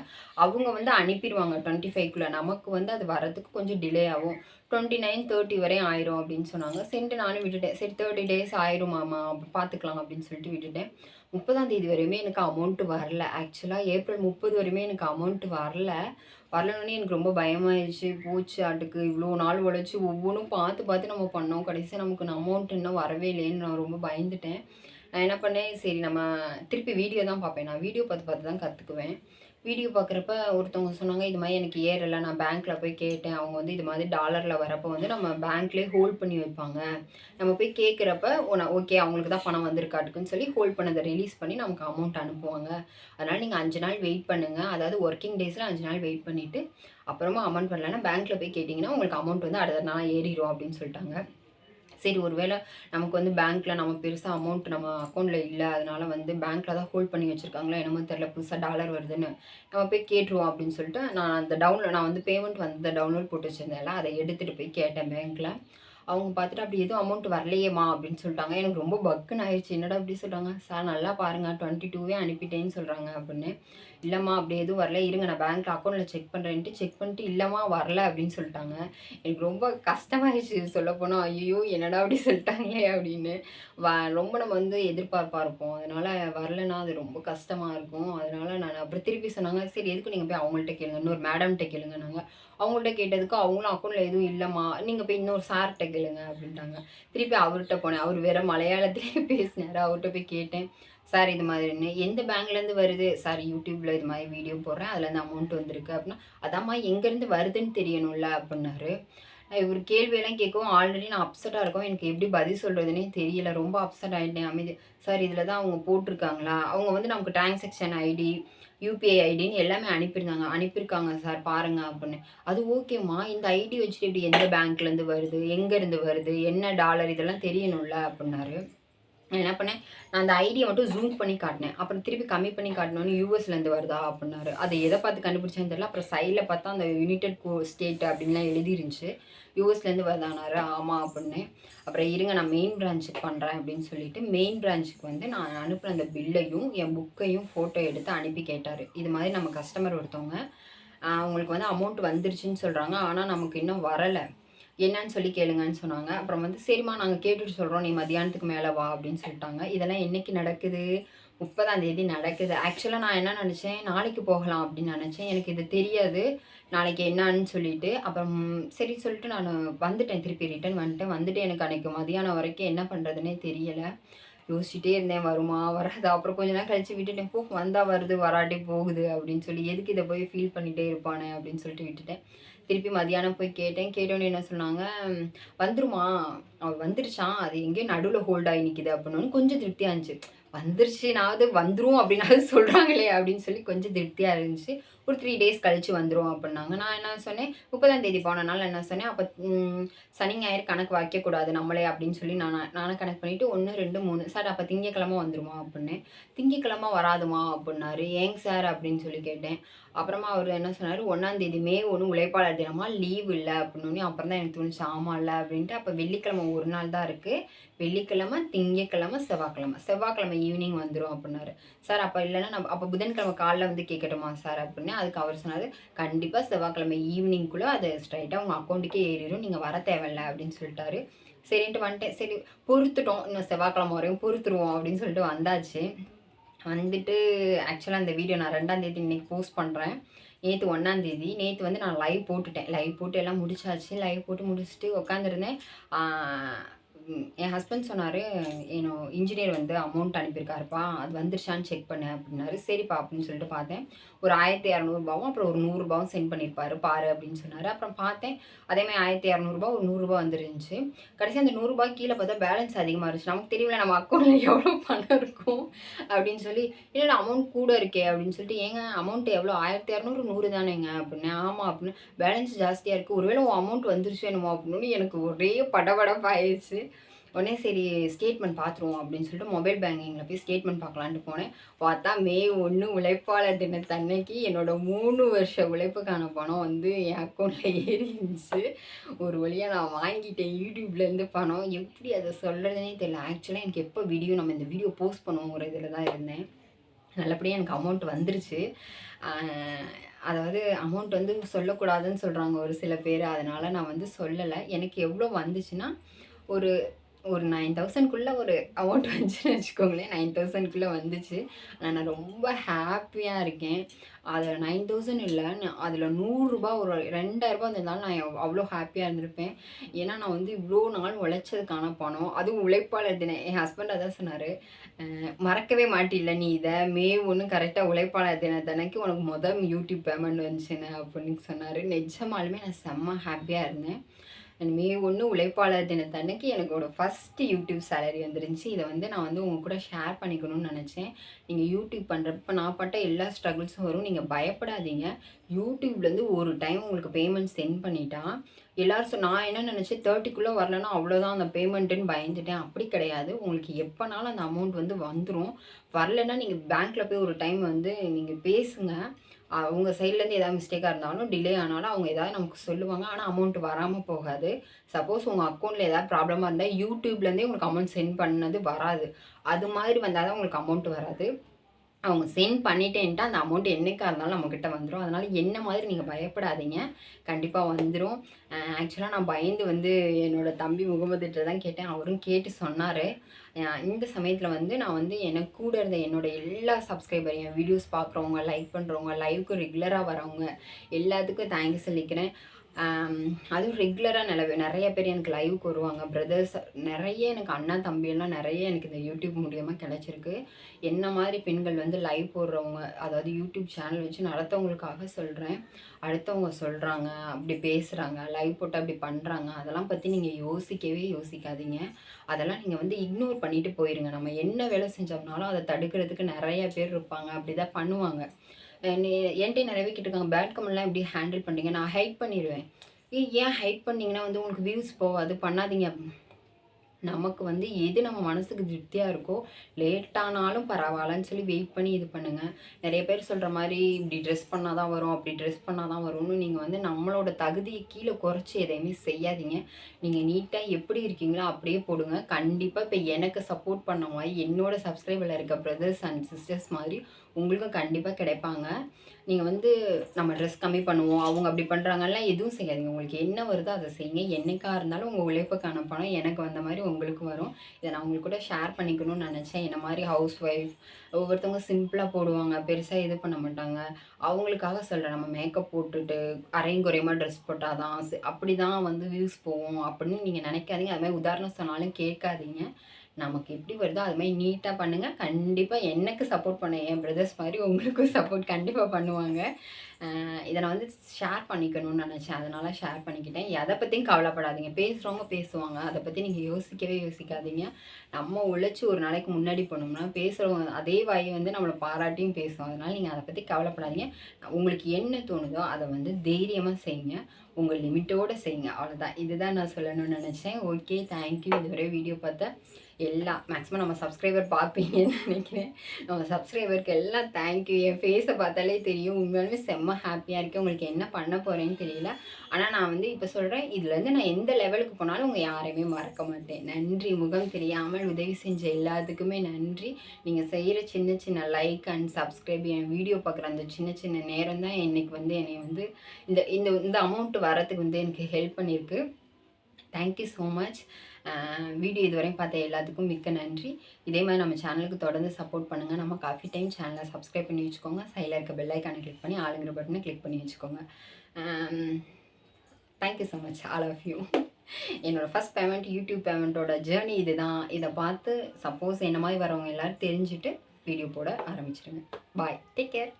அவங்க வந்து அனுப்பிடுவாங்க டுவெண்ட்டி ஃபைவ்க்குள்ளே நமக்கு வந்து அது வரதுக்கு கொஞ்சம் டிலே ஆகும். டுவெண்ட்டி நைன் தேர்ட்டி வரையும் ஆயிரும் அப்படின்னு சொன்னாங்க. சரிட்டு நானும் விட்டுட்டேன். சரி தேர்ட்டி டேஸ் ஆயிருமாமா அப்போ பார்த்துக்கலாம் அப்படின்னு சொல்லிட்டு விட்டுட்டேன். முப்பதாம் தேதி வரையுமே எனக்கு அமௌண்ட்டு வரல. ஆக்சுவலாக ஏப்ரல் முப்பது வரையுமே எனக்கு அமௌண்ட்டு வரல. வரலன்னு எனக்கு ரொம்ப பயமாயிடுச்சு போச்சு ஆட்டுக்கு இவ்வளோ நாள் உழைச்சி ஒவ்வொன்றும் பார்த்து பார்த்து நம்ம பண்ணோம். கடைசியாக நமக்கு அமௌண்ட் இன்னும் வரவே இல்லைன்னு நான் ரொம்ப பயந்துட்டேன். நான் என்ன பண்ணேன்? சரி நம்ம திருப்பி வீடியோ தான் பார்ப்பேன். நான் வீடியோ பார்த்து பார்த்து தான் கற்றுக்குவேன் வீடியோ பார்க்குறப்ப ஒருத்தவங்க சொன்னாங்க இது மாதிரி எனக்கு ஏறலை நான் பேங்க்கில் போய் கேட்டேன். அவங்க வந்து இது மாதிரி டாலரில் வரப்போ வந்து நம்ம பேங்க்லேயே ஹோல்ட் பண்ணி வைப்பாங்க. நம்ம போய் கேட்குறப்ப ஓகே அவங்களுக்கு தான் பணம் வந்திருக்காட்டுக்குன்னு சொல்லி ஹோல்ட் பண்ணதை ரிலீஸ் பண்ணி நமக்கு அமௌண்ட் அனுப்புவாங்க. அதனால் நீங்கள் அஞ்சு நாள் வெயிட் பண்ணுங்கள் அதாவது ஒர்க்கிங் டேஸில் அஞ்சு நாள் வெயிட் பண்ணிவிட்டு அப்புறமா அமௌண்ட் பண்ணலன்னா பேங்க்கில் போய் கேட்டிங்கன்னா உங்களுக்கு அமௌண்ட் வந்து அடுத்த நாள் ஏறிடும் அப்படின்னு சொல்லிட்டாங்க. சரி ஒருவேளை நமக்கு வந்து பேங்க்கில் நம்ம பெருசாக அமௌண்ட் நம்ம அக்கௌண்ட்டில் இல்லை அதனால் வந்து பேங்க்கில் தான் ஹோல்ட் பண்ணி வச்சுருக்காங்களா என்னமோ தெரில புதுசாக டாலர் வருதுன்னு. நம்ம போய் கேட்டுருவோம் அப்படின்னு சொல்லிட்டு நான் அந்த டவுன்லோட் நான் வந்து பேமெண்ட் வந்து டவுன்லோட் போட்டு வச்சுருந்தேன்ல அதை எடுத்துகிட்டு போய் கேட்டேன் பேங்க்கில் அவங்க பார்த்துட்டு அப்படி எதுவும் அமௌண்ட் வரலையேம்மா அப்படின்னு சொல்லிட்டாங்க. எனக்கு ரொம்ப பக்குன்னு ஆயிடுச்சு. என்னடா அப்படி சொல்கிறாங்க சார் நல்லா பாருங்கள் டுவெண்ட்டி டூவே அனுப்பிட்டேன்னு சொல்கிறாங்க அப்படின்னு. இல்லைம்மா அப்படி எதுவும் வரல. இருங்க நான் பேங்க் அக்கௌண்ட்டில் செக் பண்ணுறேன்ட்டு செக் பண்ணிட்டு இல்லைம்மா வரல அப்படின்னு சொல்லிட்டாங்க. எனக்கு ரொம்ப கஷ்டமாயிடுச்சு சொல்லப்போனால் ஐயோ என்னடா அப்படி சொல்லிட்டாங்களே அப்படின்னு. வ ரொம்ப நம்ம வந்து எதிர்பார்ப்பாக இருப்போம். அதனால் வரலன்னா அது ரொம்ப கஷ்டமாக இருக்கும். அதனால் நான் அப்புறம் திருப்பி சொன்னாங்க. சரி எதுக்கு நீங்கள் போய் அவங்கள்ட்ட கேளுங்க. இன்னொரு மேடம்கிட்ட கேளுங்க நாங்கள் அவங்கள்ட்ட கேட்டதுக்கு அவங்களும் அக்கௌண்ட்டில் எதுவும் இல்லைம்மா. நீங்கள் போய் இன்னொரு சார்கிட்ட கேளுங்க அப்படின்ட்டாங்க. திருப்பி அவர்கிட்ட போனேன். அவர் வேறு மலையாளத்திலே பேசினார். அவர்கிட்ட போய் கேட்டேன். சார் இது மாதிரின்னு எந்த பேங்க்லேருந்து வருது? சார் யூடியூப்பில் இது மாதிரி வீடியோ போடுறேன். அதுலேருந்து அமௌண்ட் வந்திருக்கு. அப்படின்னா அதாம்மா எங்கேருந்து வருதுன்னு தெரியணும்ல அப்படின்னாரு. இவர் கேள்வியெல்லாம் கேட்கவும் ஆல்ரெடி நான் அப்செட்டாக இருக்கோம் எனக்கு எப்படி பதில் சொல்கிறதுனே தெரியல. ரொம்ப அப்செட் ஆகிட்டேன் அமைதி. சார் இதில் தான் அவங்க போட்டிருக்காங்களா? அவங்க வந்து நமக்கு டிரான்சாக்ஷன் ஐடி யூபிஐ ஐடின்னு எல்லாமே அனுப்பியிருந்தாங்க. அனுப்பியிருக்காங்க சார் பாருங்க அப்படின்னு. அது ஓகேம்மா. இந்த ஐடி வச்சுட்டு இப்படி எந்த பேங்க்லேருந்து வருது? எங்கேருந்து வருது? என்ன டாலர்? இதெல்லாம் தெரியணும்ல அப்படின்னாரு. என்ன பண்ணேன்? நான் அந்த ஐடியை மட்டும் ஜூம் பண்ணி காட்டினேன். அப்புறம் திருப்பி கம்மி பண்ணி காட்டினோன்னு யூஎஸ்லேருந்து வருதா அப்படின்னாரு. அதை எதை பார்த்து கண்டுபிடிச்சேன்னு தெரியல. அப்புறம் சைடில் பார்த்தா அந்த யுனைடெட் கோ ஸ்டேட் அப்படின்லாம் எழுதிருந்துச்சு. யூஎஸ்லேருந்து வருதானாரு. ஆமாம் அப்படின்னு. அப்புறம் இருங்க நான் மெயின் பிரான்ச்சுக்கு பண்ணுறேன் அப்படின்னு சொல்லிட்டு மெயின் பிரான்ச்சுக்கு வந்து நான் அனுப்புகிற அந்த பில்லையும் என் புக்கையும் ஃபோட்டோ எடுத்து அனுப்பி கேட்டார். இது மாதிரி நம்ம கஸ்டமர் ஒருத்தவங்க அவங்களுக்கு வந்து அமௌண்ட் வந்துருச்சுன்னு சொல்கிறாங்க ஆனால் நமக்கு இன்னும் வரலை. என்னன்னு சொல்லி கேளுங்கன்னு சொன்னாங்க. அப்புறம் வந்து சரிம்மா நாங்கள் கேட்டுட்டு சொல்கிறோம் நீ மதியானத்துக்கு மேலே வா அப்படின்னு சொல்லிட்டாங்க. இதெல்லாம் என்னைக்கு நடக்குது? முப்பதாம் தேதி நடக்குது. ஆக்சுவலாக நான் என்ன நினச்சேன்? நாளைக்கு போகலாம் அப்படின்னு நினச்சேன். எனக்கு இது தெரியாது. நாளைக்கு என்னன்னு சொல்லிட்டு அப்புறம் சரி சொல்லிட்டு நான் வந்துட்டேன். திருப்பி ரிட்டன் வந்துட்டேன். வந்துட்டு எனக்கு அன்றைக்கு மதியானம் வரைக்கும் என்ன பண்ணுறதுனே தெரியலை. யோசிச்சுட்டே இருந்தேன். வருமா வராது? அப்புறம் கொஞ்ச நேரம் கழிச்சு விட்டுட்டேன். போ வந்தால் வருது வராட்டி போகுது அப்படின்னு சொல்லி எதுக்கு இதை போய் ஃபீல் பண்ணிகிட்டே இருப்பானே அப்படின்னு சொல்லிட்டு விட்டுட்டேன். திருப்பி மதியானம் போய் கேட்டேன். கேட்டோன்னு என்ன சொன்னாங்க வந்துருமா. அவள் வந்துருச்சான் அது எங்கேயோ நடுவில் ஹோல்ட் ஆகி நிற்கிது அப்படின்னு கொஞ்சம் திருப்தியாக இருந்துச்சு. வந்துருச்சுனாவது வந்துரும் அப்படின்னாவது சொல்கிறாங்களே அப்படின்னு சொல்லி கொஞ்சம் திருப்தியாக இருந்துச்சு. ஒரு த்ரீ டேஸ் கழிச்சு வந்துடும் அப்படின்னாங்க. நான் என்ன சொன்னேன் முப்பதாம் தேதி போனனால என்ன சொன்னேன் அப்போ சனி ஞாயிறு கணக்கு வைக்கக்கூடாது நம்மளே அப்படின்னு சொல்லி நான் நானும் கணக்கு பண்ணிவிட்டு ஒன்று ரெண்டு மூணு சார் அப்போ திங்கக்கிழமை வந்துருமா? அப்படின்னேன். திங்கக்கிழமை வராதுமா? அப்படின்னாரு. ஏங்க சார்? அப்படின்னு சொல்லி கேட்டேன். அப்புறமா அவர் என்ன சொன்னார் ஒன்றாந்தேதி மே ஒன்று உழைப்பாளர் தினமா லீவ் இல்லை. அப்படின்னு அப்புறம் தான் எனக்கு தோணுச்சு. ஆமாம் இல்லை. அப்படின்ட்டு அப்போ வெள்ளிக்கிழமை ஒரு நாள் தான் இருக்குது வெள்ளிக்கிழமை திங்கக்கிழமை செவ்வாய்க்கிழமை. செவ்வாய்க்கிழமை ஈவினிங் வந்துடும் அப்படின்னாரு. சார் அப்போ இல்லைன்னா நம்ம அப்போ புதன்கிழமை காலைல வந்து கேட்கட்டுமா? சார் அப்படின்னு அதுக்கு அவர் சொன்னார் கண்டிப்பாக செவ்வாய்க்கிழமை ஈவினிங்குள்ளே அது ஸ்ட்ரைட்டாக உங்கள் அக்கௌண்ட்டுக்கே ஏறிடும் நீங்கள் வர தேவையில்லை அப்படின்னு சொல்லிட்டாரு. சரின்ட்டு வந்துட்டேன். சரி பொறுத்துட்டோம். இன்னும் செவ்வாய்க்கிழமை வரையும் பொறுத்துருவோம் அப்படின்னு சொல்லிட்டு வந்தாச்சு. வந்துட்டு ஆக்சுவலாக அந்த வீடியோ நான் ரெண்டாந்தேதி இன்றைக்கி போஸ்ட் பண்ணுறேன் நேற்று ஒன்றாந்தேதி நேற்று வந்து நான் லைவ் போட்டுட்டேன். லைவ் போட்டு எல்லாம் முடிச்சாச்சு. லைவ் போட்டு முடிச்சுட்டு உட்காந்துருந்தேன் என் ஹஸ்பண்ட் சொன்னார் ஏன்னோ இன்ஜினியர் வந்து அமௌண்ட் அனுப்பியிருக்காருப்பா அது வந்துருச்சான்னு செக் பண்ணு அப்படின்னாரு. சரிப்பா அப்படின்னு சொல்லிட்டு பார்த்தேன். ஒரு ஆயிரத்தி இரநூறுபாவும் அப்புறம் ஒரு நூறுரூபாவும் சென்ட் பண்ணியிருப்பாரு பாரு அப்படின்னு சொன்னார். அப்புறம் பார்த்தேன் அதேமாதிரி ஆயிரத்தி இரநூறுபா ஒரு நூறுரூபா வந்துருந்துச்சு. கடைசி அந்த நூறுரூபா கீழே பார்த்தா பேலன்ஸ் அதிகமாக இருந்துச்சு. நமக்கு தெரியல நம்ம அக்கௌண்ட்டில் எவ்வளோ பணம் இருக்கும் அப்படின்னு சொல்லி இல்லை அமௌண்ட் கூட இருக்கே அப்படின்னு சொல்லிட்டு ஏங்க அமௌண்ட் எவ்வளோ? ஆயிரத்தி இரநூறு நூறு தானேங்க அப்படின்னு. ஆமாம் அப்படின்னு. பேலன்ஸ் ஜாஸ்தியாக இருக்குது ஒருவேளை உன் அமௌண்ட் வந்துருச்சு என்னமோ அப்படின்னு. எனக்கு ஒரே படபடப்பாயிடுச்சு உடனே சரி ஸ்டேட்மெண்ட் பார்த்துருவோம் அப்படின்னு சொல்லிட்டு மொபைல் பேங்கிங்கில் போய் ஸ்டேட்மெண்ட் பார்க்கலான்ட்டு போனேன். பார்த்தா மே ஒன்று உழைப்பாளர் தினத்தன்னைக்கு என்னோட மூணு வருஷ உழைப்புக்கான பணம் வந்து என் அக்கௌண்ட்டில் ஏறி இருந்துச்சு ஒரு வழியாக நான் வாங்கிட்டேன். யூடியூப்லேருந்து பணம். எப்படி அதை சொல்கிறதுனே தெரியல. ஆக்சுவலாக எனக்கு எப்போ வீடியோ நம்ம இந்த வீடியோ போஸ்ட் பண்ணுவோங்கிற இதில் தான் இருந்தேன். நல்லபடியாக எனக்கு அமௌண்ட் வந்துருச்சு. அதாவது அமௌண்ட் வந்து சொல்லக்கூடாதுன்னு சொல்கிறாங்க ஒரு சில பேர். அதனால் நான் வந்து சொல்லலை. எனக்கு எவ்வளோ வந்துச்சுன்னா ஒரு ஒரு நைன் தௌசண்ட்குள்ளே ஒரு அமௌண்ட் வந்துச்சுன்னு வச்சுக்கோங்களேன். நைன் தௌசண்ட்குள்ளே வந்துச்சு. ஆனால் நான் ரொம்ப ஹாப்பியாக இருக்கேன். அதில் நைன் தௌசண்ட் இல்லை. அதில் நூறுரூபா ஒரு ரெண்டாயிரரூபா வந்திருந்தாலும் நான் அவ்வளோ ஹாப்பியாக இருந்திருப்பேன். ஏன்னா நான் வந்து இவ்வளோ நாள் உழைச்சதுக்கான பணம். அதுவும் உழைப்பாளர் தினம் என் ஹஸ்பண்ட் அதான் சொன்னார். மறக்கவே மாட்டில்ல நீ இதை. மே ஒன்று கரெக்டாக உழைப்பாளர் தினத்தன்னைக்கு உனக்கு முதல் யூடியூப் பேமெண்ட் வந்துச்சுன்னு அப்படின்னு சொன்னார். நிஜமாலுமே நான் செம்ம ஹாப்பியாக இருந்தேன். மே ஒன்று உழைப்பாளர் தினத்தன்னைக்கு எனக்கோட ஃபஸ்ட்டு யூடியூப் சேலரி வந்துருந்துச்சு. இதை வந்து நான் வந்து உங்கள் கூட ஷேர் பண்ணிக்கணும்னு நினச்சேன். நீங்கள் யூடியூப் பண்ணுறப்ப நான் பட்ட எல்லா ஸ்ட்ரகிள்ஸும் வரும். நீங்கள் பயப்படாதீங்க. யூடியூப்லேருந்து ஒரு டைம் உங்களுக்கு பேமெண்ட் சென்ட் பண்ணிட்டா எல்லோரும் சொ- நான் என்ன நினச்சேன் தேர்ட்டிக்குள்ளே வரலன்னா அவ்வளோதான் அந்த பேமெண்ட்டுன்னு பயந்துட்டேன். அப்படி கிடையாது. உங்களுக்கு எப்போனாலும் அந்த அமௌண்ட் வந்து வந்துடும் வரலைன்னா நீங்கள் பேங்க்கில் போய் ஒரு டைம் வந்து நீங்கள் பேசுங்க. அவங்க சைட்லேருந்து ஏதாவது மிஸ்டேக்காக இருந்தாலும் டிலே ஆனாலும் அவங்க ஏதாவது நமக்கு சொல்லுவாங்க. ஆனால் அமௌண்ட் வராமல் போகாது. சப்போஸ் உங்கள் அக்கௌண்ட்டில் ஏதாவது ப்ராப்ளமாக இருந்தால் யூடியூப்லேருந்தே உங்களுக்கு அமௌண்ட் சென்ட் பண்ணது வராது. அது மாதிரி வந்தால் தான் உங்களுக்கு அமௌண்ட் வராது. அவங்க சென்ட் பண்ணிட்டேன்ட்டு அந்த அமௌண்ட் என்றைக்காக இருந்தாலும் நம்மக்கிட்ட வந்துடும் அதனால் என்ன மாதிரி நீங்கள் பயப்படாதீங்க. கண்டிப்பாக வந்துடும் ஆக்சுவலாக நான் பயந்து வந்து என்னோடய தம்பி முகமதுகிட்ட தான் கேட்டேன். அவரும் கேட்டு சொன்னார். இந்த சமயத்தில் வந்து நான் வந்து எனக்கு கூட இருந்த என்னோட எல்லா சப்ஸ்கிரைபர் என் வீடியோஸ் பார்க்குறவங்க லைக் பண்ணுறவங்க லைவுக்கு ரெகுலராக வரவங்க எல்லாத்துக்கும் தேங்க்ஸ் சொல்லிக்கிறேன். அதுவும் ரெகுலராக நிலவு. நிறைய பேர் எனக்கு லைவுக்கு வருவாங்க பிரதர்ஸ் நிறைய எனக்கு அண்ணா தம்பியெல்லாம் நிறைய எனக்கு இந்த யூடியூப் மூலியமாக கிடச்சிருக்கு. என்ன மாதிரி பெண்கள் வந்து லைவ் போடுறவங்க அதாவது யூடியூப் சேனல் வச்சு நடத்தவங்களுக்காக சொல்கிறேன் அடுத்தவங்க சொல்கிறாங்க அப்படி பேசுகிறாங்க லைவ் போட்டு அப்படி பண்ணுறாங்க அதெல்லாம் பற்றி நீங்கள் யோசிக்கவே யோசிக்காதீங்க. அதெல்லாம் நீங்கள் வந்து இக்னோர் பண்ணிவிட்டு போயிடுங்க நம்ம என்ன வேலை செஞ்சோம்னாலும் அதை தடுக்கிறதுக்கு நிறைய பேர் இருப்பாங்க. அப்படி தான் பண்ணுவாங்க. என்கிட்ட நிறைய பேர் கேட்டிருக்காங்க. பேட் கமெண்ட்லாம் எப்படி ஹேண்டில் பண்ணீங்க நான் ஹைட் பண்ணிடுவேன் ஏன் ஹைட் பண்ணிங்கன்னா வந்து உங்களுக்கு வியூஸ் போகாது. பண்ணாதீங்க. நமக்கு வந்து எது நம்ம மனசுக்கு திருப்தியாக இருக்கோ லேட்டானாலும் பரவாயில்லன்னு சொல்லி வெயிட் பண்ணி இது பண்ணுங்கள் நிறைய பேர் சொல்கிற மாதிரி இப்படி ட்ரெஸ் பண்ணால் தான் வரும் அப்படி ட்ரெஸ் பண்ணால் தான் வரும்னு நீங்கள் வந்து நம்மளோட தகுதியை கீழே குறைச்சி எதையுமே செய்யாதீங்க. நீங்கள் நீட்டாக எப்படி இருக்கீங்களோ அப்படியே போடுங்க. கண்டிப்பாக இப்போ எனக்கு சப்போர்ட் பண்ண மாதிரி என்னோட சப்ஸ்கிரைபில் இருக்க பிரதர்ஸ் அண்ட் சிஸ்டர்ஸ் மாதிரி உங்களுக்கும் கண்டிப்பாக கிடைப்பாங்க. நீங்கள் வந்து நம்ம ட்ரெஸ் கம்மி பண்ணுவோம் அவங்க அப்படி பண்ணுறாங்கலாம் எதுவும் செய்யாதீங்க. உங்களுக்கு என்ன வருதோ அதை செய்யுங்க. என்னைக்கா இருந்தாலும் உங்கள் உழைப்புக்கான பணம் எனக்கு வந்த மாதிரி உங்களுக்கு வரும். இதை நான் உங்களுக்கு கூட ஷேர் பண்ணிக்கணும்னு நினச்சேன். என்ன மாதிரி ஹவுஸ் ஒய்ஃப் ஒவ்வொருத்தவங்க சிம்பிளாக போடுவாங்க பெருசாக இது பண்ண மாட்டாங்க. அவங்களுக்காக சொல்கிறேன் நம்ம மேக்கப் போட்டுட்டு அரையும் குறையமாக ட்ரெஸ் போட்டால் தான் அப்படி தான் வந்து வியூஸ் போவோம் அப்படின்னு நீங்கள் நினைக்காதீங்க. அது மாதிரி உதாரணம் சொன்னாலும் கேட்காதீங்க. நமக்கு எப்படி வருதோ அது மாதிரி நீட்டாக பண்ணுங்கள் கண்டிப்பாக எனக்கு சப்போர்ட் பண்ண. என் பிரதர்ஸ் மாதிரி உங்களுக்கும் சப்போர்ட் கண்டிப்பாக பண்ணுவாங்க. இதை நான் வந்து ஷேர் பண்ணிக்கணும்னு நினச்சேன். அதனால் ஷேர் பண்ணிக்கிட்டேன். எதை பற்றியும் கவலைப்படாதீங்க. பேசுகிறவங்க பேசுவாங்க. அதை பற்றி நீங்கள் யோசிக்கவே யோசிக்காதீங்க. நம்ம உழைச்சி ஒரு நாளைக்கு முன்னாடி போனோம்னா பேசுகிறவங்க அதே வாய் வந்து நம்மளை பாராட்டியும் பேசுவோம் அதனால் நீங்கள் அதை பற்றி கவலைப்படாதீங்க. உங்களுக்கு என்ன தோணுதோ அதை வந்து தைரியமாக செய்யுங்க. உங்கள் லிமிட்டோடு செய்யுங்க. அவ்வளோதான் இதுதான் நான் சொல்லணும்னு நினச்சேன். ஓகே தேங்க்யூ இதுவரை வீடியோ பார்த்தேன் எல்லா மேக்ஸிமம் நம்ம சப்ஸ்கிரைபர் பார்ப்பீங்கன்னு நினைக்கிறேன். நம்ம சப்ஸ்கிரைபருக்கு எல்லாம் தேங்க்யூ என் ஃபேஸை பார்த்தாலே தெரியும். உண்மையாலுமே செம்ம ஹாப்பியாக இருக்கேன் உங்களுக்கு என்ன பண்ண போகிறேன்னு தெரியல. ஆனால் நான் வந்து இப்போ சொல்கிறேன் இதுலேருந்து நான் எந்த லெவலுக்கு போனாலும் உங்கள் யாரையுமே மறக்க மாட்டேன். நன்றி. முகம் தெரியாமல் உதவி செஞ்ச எல்லாத்துக்குமே நன்றி. நீங்கள் செய்கிற சின்ன சின்ன லைக் அண்ட் சப்ஸ்கிரைப் என் வீடியோ பார்க்குற அந்த சின்ன சின்ன நேரம் தான் இன்னைக்கு வந்து என்னை வந்து இந்த இந்த இந்த அமௌண்ட் வரத்துக்கு வந்து எனக்கு ஹெல்ப் பண்ணியிருக்கு. தேங்க்யூ ஸோ மச் வீடியோ இதுவரையும் பார்த்த எல்லாத்துக்கும் மிக்க நன்றி. இதே மாதிரி நம்ம சேனலுக்கு தொடர்ந்து சப்போர்ட் பண்ணுங்கள் நம்ம காஃபி டைம் சேனலை சப்ஸ்கிரைப் பண்ணி வச்சுக்கோங்க. சைடில் இருக்க பெல் ஐக்கானை கிளிக் பண்ணி ஆளுங்கிற பட்டனை கிளிக் பண்ணி வச்சுக்கோங்க. Thank you so much all of you என்னோடய ஃபஸ்ட் பேமெண்ட் யூடியூப் பேமெண்ட்டோட ஜேர்னி இதுதான். இதை பார்த்து சப்போஸ் என்ன மாதிரி வரவங்க எல்லோரும் தெரிஞ்சுட்டு வீடியோ போட ஆரம்பிச்சிடுங்க. Bye take care